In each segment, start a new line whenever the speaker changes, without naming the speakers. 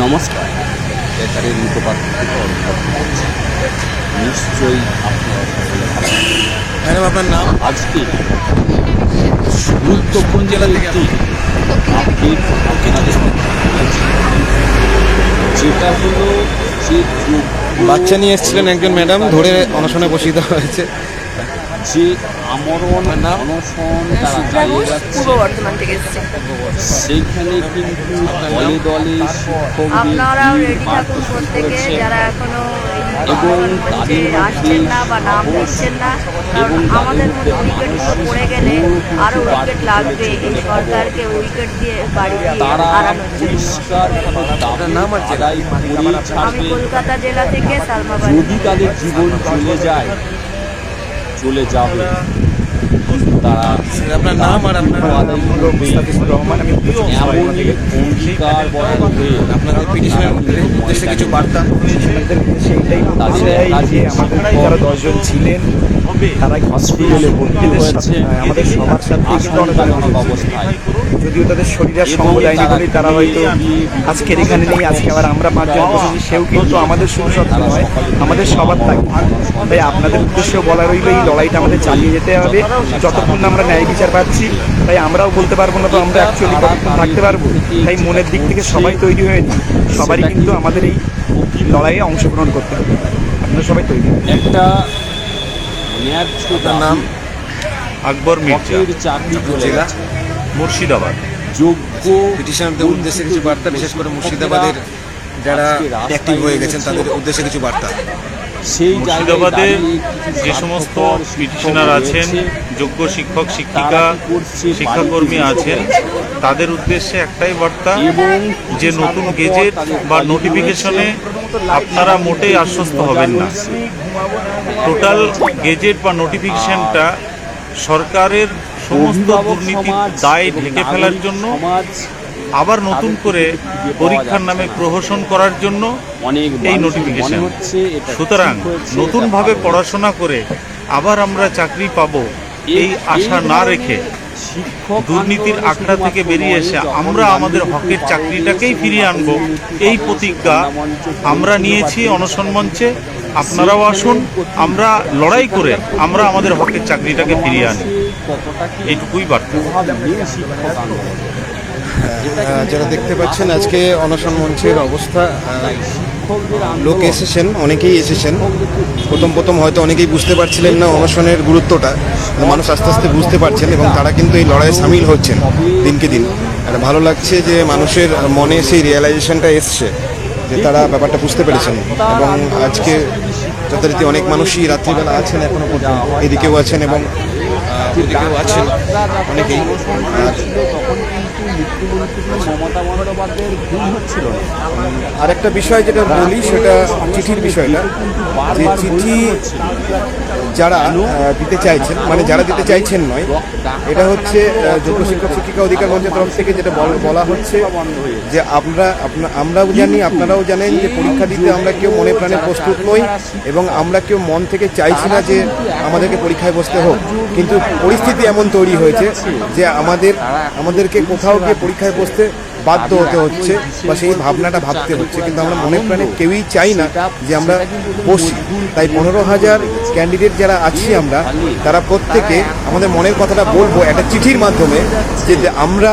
নমস্কার। বেকারের মুখপাত্র থেকে অনুভব নিশ্চয়ই আপনারা সকলে ভালো
ম্যাডাম আপনার নাম?
আজকে গুরুত্বপূর্ণ জেলা থেকে আপডেট আপনাদের। যেটা হলো যে
বাচ্চা নিয়ে এসেছিলেন একজন ম্যাডাম ধরে অনশনে বসিয়ে দেওয়া হয়েছে।
যে আমরণ অনশন তারা চালিয়ে যাচ্ছে।
পূর্ব বর্ধমান থেকে এসেছি।
সেইখানে কিন্তু দলে দলে
আপনারাও রেডি থাকুন প্রত্যেকে যারা এখনও এই
এবং তাদের
আসছেন না বা নাম দিচ্ছেন না কারণ আমাদের মধ্যে
তাদের
উইকেট
মধ্যে
পড়ে গেলে আরও উইকেট লাগবে। এই সরকারকে উইকেট দিয়ে বাড়ি দিয়ে হারানোর জন্য আমি কলকাতা জেলা থেকে সালমা
যদি তাদের জীবন চলে যায় চলে যাবে। তারা
আপনার নাম আর আপনার
অঙ্গীকার হয়ে
আপনাদের পিটিশনের উদ্দেশ্যে কিছু বার্তা
সেইটাই যে আমাদের যারা দশজন ছিলেন তারা
হসপিটালে ভর্তি হয়েছে?
আমাদের সবার সাথে
অবস্থায়
যদিও তাদের শরীরের সঙ্গ দেয়নি বলেই তারা হয়তো আজকের এখানে নেই আজকে আবার আমরা পাঁচজন বসেছি সেও কিন্তু আমাদের সত্য নয়। আমাদের সবার থাকে তাই আপনাদের উদ্দেশ্যেও বলা রইল এই লড়াইটা আমাদের চালিয়ে যেতে হবে। যতক্ষণ না আমরা ন্যায় বিচার পাচ্ছি তাই আমরাও বলতে পারব না তো আমরা অ্যাকচুয়ালি কতক্ষণ থাকতে পারব? তাই মনের দিক থেকে সবাই তৈরি হয়ে নিই সবারই কিন্তু আমাদের এই লড়াইয়ে অংশগ্রহণ করতে হবে। আপনারা সবাই তৈরি
একটা নাম?
আকবর মির্জা।
জেলা
মুর্শিদাবাদ।
যোগ্য
পিটিশনারদের উদ্দেশ্যে কিছু বার্তা বিশেষ করে মুর্শিদাবাদের যারা অ্যাক্টিভ হয়ে গেছেন তাদের উদ্দেশ্যে কিছু বার্তা।
সেই
মুর্শিদাবাদে যে সমস্ত পিটিশনার আছেন যোগ্য শিক্ষক শিক্ষিকা? শিক্ষাকর্মী আছেন তাদের উদ্দেশ্যে একটাই বার্তা
এবং
যে নতুন গেজেট বা নোটিফিকেশনে আপনারা মোটেই আশ্বস্ত হবেন না। টোটাল গেজেট বা নোটিফিকেশনটা সরকারের সমস্ত দুর্নীতির দায় ঢেকে ফেলার জন্য
সমাজ
আবার নতুন করে পরীক্ষার নামে প্রহসন করার জন্য
অনেক
এই নোটিফিকেশন সুতরাং নতুনভাবে পড়াশোনা করে আবার আমরা চাকরি পাব। এই আশা না রেখে দুর্নীতির আখড়া থেকে বেরিয়ে এসে আমরা আমাদের হকের চাকরিটাকেই ফিরিয়ে আনব। এই প্রতিজ্ঞা আমরা নিয়েছি অনশন মঞ্চে। আপনারাও আসুন আমরা লড়াই করে আমরা আমাদের হকের চাকরিটাকে ফিরিয়ে আনি। এইটুকুই বার্তা।
যারা দেখতে পাচ্ছেন, আজকে অনশন মঞ্চের অবস্থা লোক এসেছেন, অনেকেই এসেছেন। প্রথম প্রথম হয়তো অনেকেই বুঝতে পারছিলেন না অনশনের গুরুত্বটা। মানুষ আস্তে আস্তে বুঝতে পারছেন এবং তারা কিন্তু এই লড়াইয়ে সামিল হচ্ছেন দিনকে দিন। আর ভালো লাগছে যে মানুষের মনে সেই রিয়েলাইজেশনটা এসছে, যে তারা ব্যাপারটা বুঝতে পেরেছেন। এবং আজকে যথারীতি অনেক মানুষই রাত্রিবেলা আছেন এখনও পর্যন্ত। এদিকেও আছেন এবং আছেন অনেকেই।
মমতা বন্দ্যোপাধ্যায়ের ভুল হচ্ছিল
আরেকটা বিষয় যেটা বলি সেটা চিঠির বিষয়টা। যে চিঠি যারা দিতে চাইছেন মানে যারা দিতে চাইছেন নয়, এটা হচ্ছে যোগ্য শিক্ষক শিক্ষিকা অধিকার মঞ্চের তরফ থেকে যেটা বল- হচ্ছে যে আমরা আমরাও জানি, আপনারাও জানেন যে পরীক্ষা দিতে আমরা কেউ মনে প্রাণে প্রস্তুত নই এবং আমরা কেউ মন থেকে চাইছি না যে আমাদেরকে পরীক্ষায় বসতে হোক। কিন্তু পরিস্থিতি এমন তৈরি হয়েছে যে আমাদের, আমাদেরকে কোথাও গিয়ে পরীক্ষায় বসতে বাধ্য হতে হচ্ছে বা সেই ভাবনাটা ভাবতে হচ্ছে। কিন্তু আমরা মনে প্রাণে কেউই চাই না যে আমরা বসি। তাই পনেরো হাজার ক্যান্ডিডেট যারা আছি আমরা, তারা প্রত্যেকে আমাদের মনের কথাটা বলব একটা চিঠির মাধ্যমে যে আমরা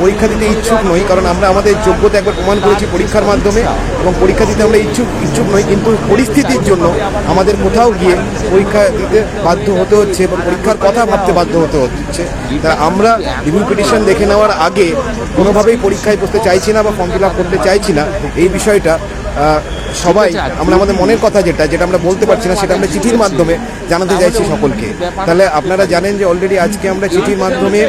পরীক্ষা দিতে ইচ্ছুক নই, কারণ আমরা আমাদের যোগ্যতা একবার প্রমাণ করেছি পরীক্ষার মাধ্যমে এবং পরীক্ষা দিতে আমরা ইচ্ছুক ইচ্ছুক নই, কিন্তু পরিস্থিতির জন্য আমাদের কোথাও গিয়ে পরীক্ষা দিতে বাধ্য হতে হচ্ছে বা পরীক্ষার কথা ভাবতে বাধ্য হতে হচ্ছে। তা আমরা রিভিউ পিটিশন দেখে নেওয়ার আগে কোনোভাবেই পরীক্ষায় বসতে চাইছি না বা ফর্ম ফিল আপ করতে চাইছি না এই বিষয়টা সবাই আমরা আমাদের মনের কথা যেটা যেটা আমরা বলতে পারছি না সেটা আমরা চিঠির মাধ্যমে জানাতে চাইছি সকলকে। তাহলে আপনারা জানেন যে অলরেডি আজকে আমরা চিঠির মাধ্যমে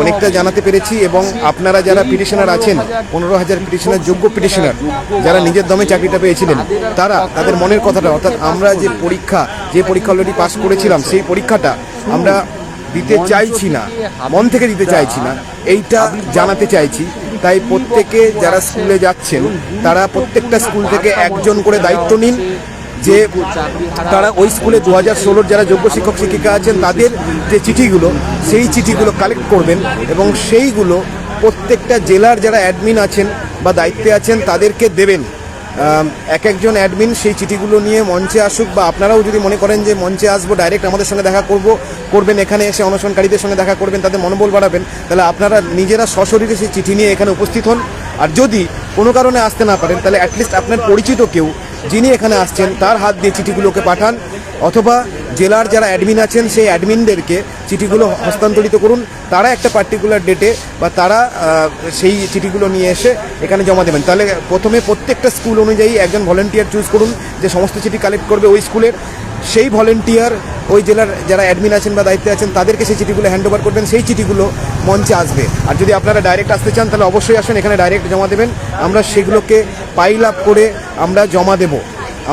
অনেকটা জানাতে পেরেছি এবং আপনারা যারা পিটিশনার আছেন পনেরো হাজার পিটিশনার যোগ্য পিটিশনার যারা নিজের দমে চাকরিটা পেয়েছিলেন তারা তাদের মনের কথাটা অর্থাৎ আমরা যে পরীক্ষা যে পরীক্ষা অলরেডি পাস করেছিলাম সেই পরীক্ষাটা আমরা দিতে চাইছি না। মন থেকে দিতে চাইছি না। এইটা জানাতে চাইছি। তাই প্রত্যেকে যারা স্কুলে যাচ্ছেন তারা প্রত্যেকটা স্কুল থেকে একজন করে দায়িত্ব নিন যে তারা ওই স্কুলে দু হাজার ষোলোর যারা যোগ্য শিক্ষক শিক্ষিকা আছেন তাদের যে চিঠিগুলো সেই চিঠিগুলো কালেক্ট করবেন এবং সেইগুলো প্রত্যেকটা জেলার যারা অ্যাডমিন আছেন বা দায়িত্বে আছেন তাদেরকে দেবেন। এক একজন অ্যাডমিন সেই চিঠিগুলো নিয়ে মঞ্চে আসুক বা আপনারাও যদি মনে করেন যে মঞ্চে আসব ডাইরেক্ট আমাদের সঙ্গে দেখা করব, করবেন এখানে এসে অনশনকারীদের সঙ্গে দেখা করবেন, তাদের মনোবল বাড়াবেন, তাহলে আপনারা নিজেরা সশরীরে সেই চিঠি নিয়ে এখানে উপস্থিত হন। আর যদি কোনো কারণে আসতে না পারেন, তাহলে অ্যাটলিস্ট আপনার পরিচিত কেউ যিনি এখানে আসছেন, তার হাত দিয়ে চিঠিগুলোকে পাঠান। অথবা জেলার যারা অ্যাডমিন আছেন, সেই অ্যাডমিনদেরকে চিঠিগুলো হস্তান্তরিত করুন। তারা একটা পার্টিকুলার ডেটে বা তারা সেই চিঠিগুলো নিয়ে এসে এখানে জমা দেবেন। তাহলে প্রথমে প্রত্যেকটা স্কুল অনুযায়ী একজন ভলেন্টিয়ার চুজ করুন যে সমস্ত চিঠি কালেক্ট করবে ওই স্কুলের সেই ভলেন্টিয়ার ওই জেলার যারা অ্যাডমিন আছেন বা দায়িত্বে আছেন, তাদেরকে সেই চিঠিগুলো হ্যান্ড ওভার করবেন। সেই চিঠিগুলো মঞ্চে আসবে। আর যদি আপনারা ডাইরেক্ট আসতে চান, তাহলে অবশ্যই আসেন, এখানে ডাইরেক্ট জমা দেবেন। আমরা সেগুলোকে পাইল আপ করে আমরা জমা দেবো।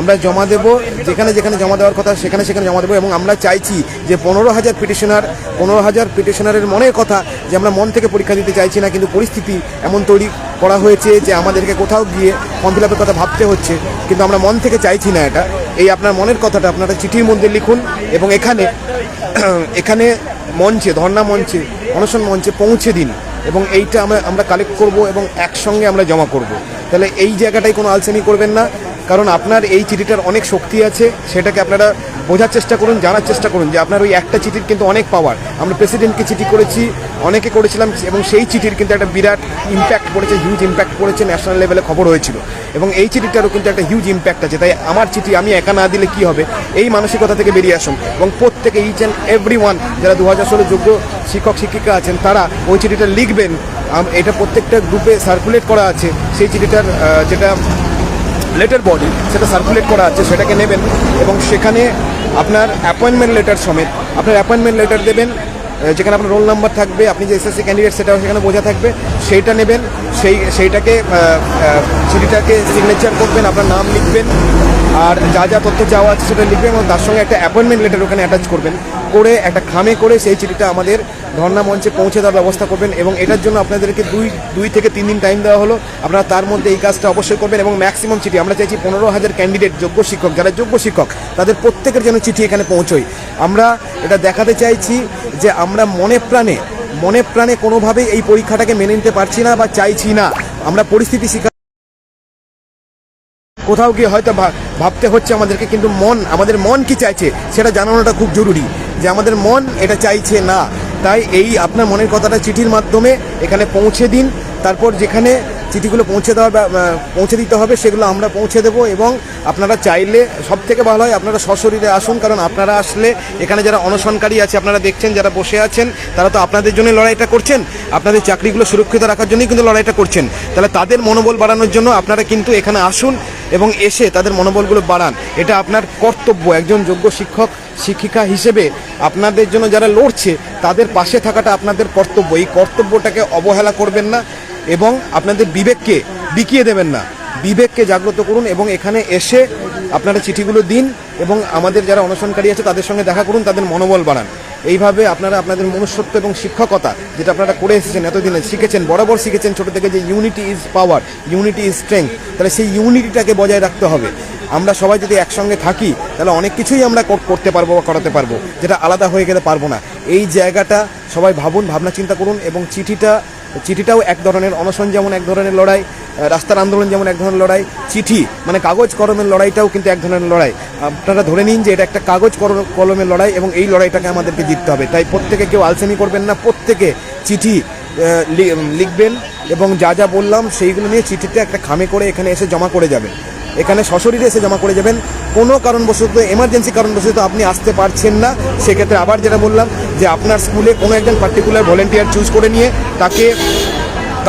আমরা জমা দেব, যেখানে যেখানে জমা দেওয়ার কথা সেখানে সেখানে জমা দেবো এবং আমরা চাইছি যে পনেরো হাজার পিটিশনার পনেরো হাজার পিটিশনারের মনের কথা যে আমরা মন থেকে পরীক্ষা দিতে চাইছি না, কিন্তু পরিস্থিতি এমন তৈরি করা হয়েছে যে আমাদেরকে কোথাও গিয়ে ফর্ম ফিল কথা ভাবতে হচ্ছে, কিন্তু আমরা মন থেকে চাইছি না এটা। এই আপনার মনের কথাটা আপনারা চিঠির মধ্যে লিখুন এবং এখানে এখানে মঞ্চে, ধর্ণা মঞ্চে, অনশন মঞ্চে পৌঁছে দিন এবং এইটা আমরা আমরা কালেক্ট করব এবং একসঙ্গে আমরা জমা করব। তাহলে এই জায়গাটায় কোনো আলসেমি করবেন না। কারণ আপনার এই চিঠিটার অনেক শক্তি আছে, সেটাকে আপনারা বোঝার চেষ্টা করুন, জানার চেষ্টা করুন যে আপনার ওই একটা চিঠির কিন্তু অনেক পাওয়ার আমরা প্রেসিডেন্টকে চিঠি করেছি, অনেকে করেছিলাম এবং সেই চিঠির কিন্তু একটা বিরাট ইম্প্যাক্ট পড়েছে হিউজ ইম্প্যাক্ট পড়েছে ন্যাশনাল লেভেলে খবর হয়েছিল। এবং এই চিঠিটারও কিন্তু একটা হিউজ ইম্প্যাক্ট আছে, তাই আমার চিঠি আমি একা না দিলে কি হবে? এই মানসিকতা থেকে বেরিয়ে আসুন এবং প্রত্যেকে ইচ অ্যান্ড এভরি ওয়ান যারা দু হাজার ষোলো যোগ্য শিক্ষক, শিক্ষিকা আছেন, তারা ওই চিঠিটা লিখবেন। এটা প্রত্যেকটা গ্রুপে সার্কুলেট করা আছে, সেই চিঠিটার যেটা লেটার বডি সেটা সার্কুলেট করা আছে, সেটাকে নেবেন এবং সেখানে আপনার অ্যাপয়েন্টমেন্ট লেটার সমেত, আপনার অ্যাপয়েন্টমেন্ট লেটার দেবেন যেখানে আপনার রোল নাম্বার থাকবে, আপনি যে এসএসসি ক্যান্ডিডেট সেটা সেখানে বোঝা থাকবে, সেইটা নেবেন, সেই, সেইটাকে চিঠিটাকে সিগনেচার করবেন, আপনার নাম লিখবেন আর যা যা তথ্য চাওয়া আছে সেটা লিখবেন এবং তার সঙ্গে একটা অ্যাপয়েন্টমেন্ট লেটার ওখানে অ্যাটাচ করবেন। করে, একটা খামে করে সেই চিঠিটা আমাদের ধর্ণা মঞ্চে পৌঁছে দেওয়ার ব্যবস্থা করবেন এবং এটার জন্য আপনাদেরকে দুই দুই থেকে তিন দিন টাইম দেওয়া হলো। আপনারা তার মধ্যে এই কাজটা অবশ্যই করবেন এবং ম্যাক্সিমাম চিঠি, আমরা চাইছি পনেরো হাজার ক্যান্ডিডেট যোগ্য শিক্ষক, যারা যোগ্য শিক্ষক, তাদের প্রত্যেকের যেন চিঠি এখানে পৌঁছয়। আমরা এটা দেখাতে চাইছি যে আমরা মনে প্রাণে মনে প্রাণে কোনোভাবেই এই পরীক্ষাটাকে মেনে নিতে পারছি না বা চাইছি না। আমরা পরিস্থিতি শিকার কোথাও গিয়ে হয়তো ভাবতে হচ্ছে আমাদেরকে, কিন্তু মন, আমাদের মন কি চাইছে সেটা জানানোটা খুব জরুরি যে আমাদের মন এটা চাইছে না। তাই এই আপনার মনের কথাটা চিঠির মাধ্যমে এখানে পৌঁছে দিন। তারপর যেখানে চিঠিগুলো পৌঁছে দেওয়া পৌঁছে দিতে হবে সেগুলো আমরা পৌঁছে দেবো এবং আপনারা চাইলে সব থেকে ভালো হয় আপনারা সশরীরে আসুন, কারণ আপনারা আসলে এখানে যারা অনশনকারী আছে, আপনারা দেখছেন, যারা বসে আছেন, তারা তো আপনাদের জন্য লড়াইটা করছেন। আপনাদের চাকরিগুলো সুরক্ষিত রাখার জন্যই কিন্তু লড়াইটা করছেন। তাহলে তাদের মনোবল বাড়ানোর জন্য আপনারা কিন্তু এখানে আসুন এবং এসে তাদের মনোবলগুলো বাড়ান। এটা আপনার কর্তব্য। একজন যোগ্য শিক্ষক, শিক্ষিকা হিসেবে আপনাদের জন্য যারা লড়ছে, তাদের পাশে থাকাটা আপনাদের কর্তব্য। এই কর্তব্যটাকে অবহেলা করবেন না এবং আপনাদের বিবেককে বিকিয়ে দেবেন না। বিবেককে জাগ্রত করুন এবং এখানে এসে আপনারা চিঠিগুলো দিন এবং আমাদের যারা অনশনকারী আছে, তাদের সঙ্গে দেখা করুন, তাদের মনোবল বাড়ান। এইভাবে আপনারা আপনাদের মনুষ্যত্ব এবং শিক্ষকতা যেটা আপনারা করে এসেছেন এতদিনে শিখেছেন, বরাবর শিখেছেন ছোটো থেকে যে unity is power unity is strength তাহলে সেই ইউনিটিটাকে বজায় রাখতে হবে। আমরা সবাই যদি একসঙ্গে থাকি, তাহলে অনেক কিছুই আমরা করতে পারব বা করাতে পারব, যেটা আলাদা হয়ে গেলে পারব না। এই জায়গাটা সবাই ভাবুন, ভাবনা চিন্তা করুন এবং চিঠিটা চিঠিটাও এক ধরনের অনশন যেমন এক ধরনের লড়াই রাস্তার আন্দোলন যেমন এক ধরনের লড়াই, চিঠি মানে কাগজ কলমের লড়াইটাও কিন্তু এক ধরনের লড়াই। আপনারা ধরে নিন যে এটা একটা কাগজ কলমের লড়াই এবং এই লড়াইটাকে আমাদেরকে জিততে হবে। তাই প্রত্যেকে কেউ আলসেমি করবেন না, প্রত্যেকে চিঠি লিখবেন এবং যা যা বললাম সেইগুলো নিয়ে চিঠিতে একটা খামে করে এখানে এসে জমা করে যাবেন। এখানে সশরীরে এসে জমা করে যাবেন। কোনো কারণবশত এমার্জেন্সি কারণবশত আপনি আসতে পারছেন না। সেক্ষেত্রে আবার যেটা বললাম যে আপনার স্কুলে কোনো একজন পার্টিকুলার ভলেন্টিয়ার চুজ করে নিয়ে তাকে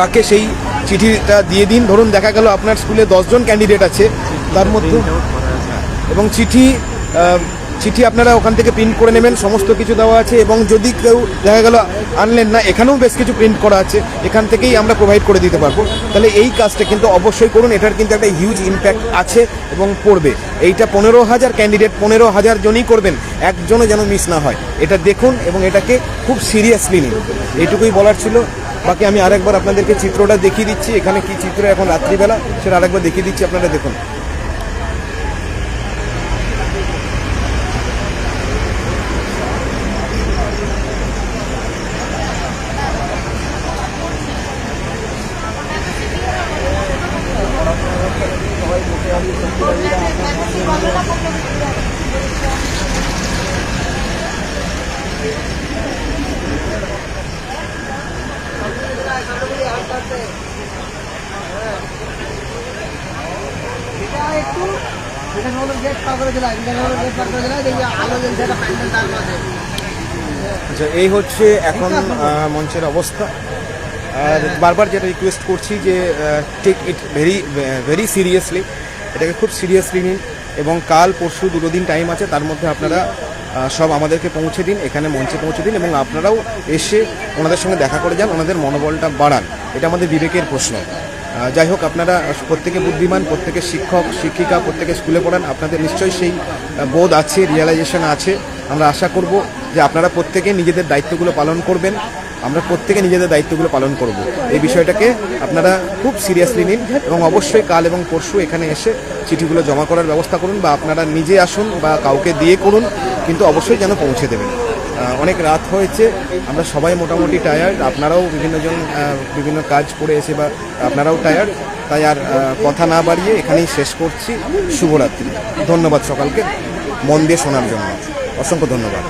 তাকে সেই চিঠিটা দিয়ে দিন। ধরুন দেখা গেল আপনার স্কুলে দশজন ক্যান্ডিডেট আছে, তার মধ্যে এবং চিঠি চিঠি আপনারা ওখান থেকে প্রিন্ট করে নেবেন, সমস্ত কিছু দেওয়া আছে এবং যদি কেউ দেখা গেল আনলেন না, এখানেও বেশ কিছু প্রিন্ট করা আছে, এখান থেকেই আমরা প্রোভাইড করে দিতে পারব। তাহলে এই কাজটা কিন্তু অবশ্যই করুন, এটার কিন্তু একটা হিউজ ইম্প্যাক্ট আছে এবং পড়বে। এইটা পনেরো হাজার ক্যান্ডিডেট পনেরো হাজার জনই করবেন, একজনও যেন মিস না হয়। এটা দেখুন এবং এটাকে খুব সিরিয়াসলি নিন। এইটুকুই বলার ছিল। বাকি আমি আরেকবার আপনাদেরকে চিত্রটা দেখিয়ে দিচ্ছি। এখানে কি চিত্র? এখন রাত্রিবেলা, সেটা আরেকবার দেখিয়ে দিচ্ছি, আপনারা দেখুন। আচ্ছা এই হচ্ছে এখন মঞ্চের অবস্থা। আর বারবার যেটা রিকোয়েস্ট করছি যে take it very very seriously এটাকে খুব সিরিয়াসলি নিন এবং কাল পরশু দুটো দিন টাইম আছে তার মধ্যে আপনারা সব আমাদেরকে পৌঁছে দিন এখানে মঞ্চে পৌঁছে দিন এবং আপনারাও এসে ওনাদের সঙ্গে দেখা করে যান ওনাদের মনোবলটা বাড়ান। এটা আমাদের বিবেকের প্রশ্ন। যাই হোক, আপনারা প্রত্যেকে বুদ্ধিমান, প্রত্যেকে শিক্ষক, শিক্ষিকা, প্রত্যেকে স্কুলে পড়ান, আপনাদের নিশ্চয়ই সেই বোধ আছে রিয়েলাইজেশন আছে। আমরা আশা করব যে আপনারা প্রত্যেকে নিজেদের দায়িত্বগুলো পালন করবেন। আমরা প্রত্যেকে নিজেদের দায়িত্বগুলো পালন করব। এই বিষয়টাকে আপনারা খুব সিরিয়াসলি নিন এবং অবশ্যই কাল এবং পরশু এখানে এসে চিঠিগুলো জমা করার ব্যবস্থা করুন বা আপনারা নিজে আসুন বা কাউকে দিয়ে করুন, কিন্তু অবশ্যই যেন পৌঁছে দেবেন। অনেক রাত হয়েছে, আমরা সবাই মোটামুটি টায়ার্ড আপনারাও বিভিন্নজন জন বিভিন্ন কাজ করে এসে বা আপনারাও টায়ার্ড তাই আর কথা না বাড়িয়ে এখানেই শেষ করছি। শুভরাত্রি। ধন্যবাদ সকালকে। মন দিয়ে শোনার জন্য। অসংখ্য ধন্যবাদ।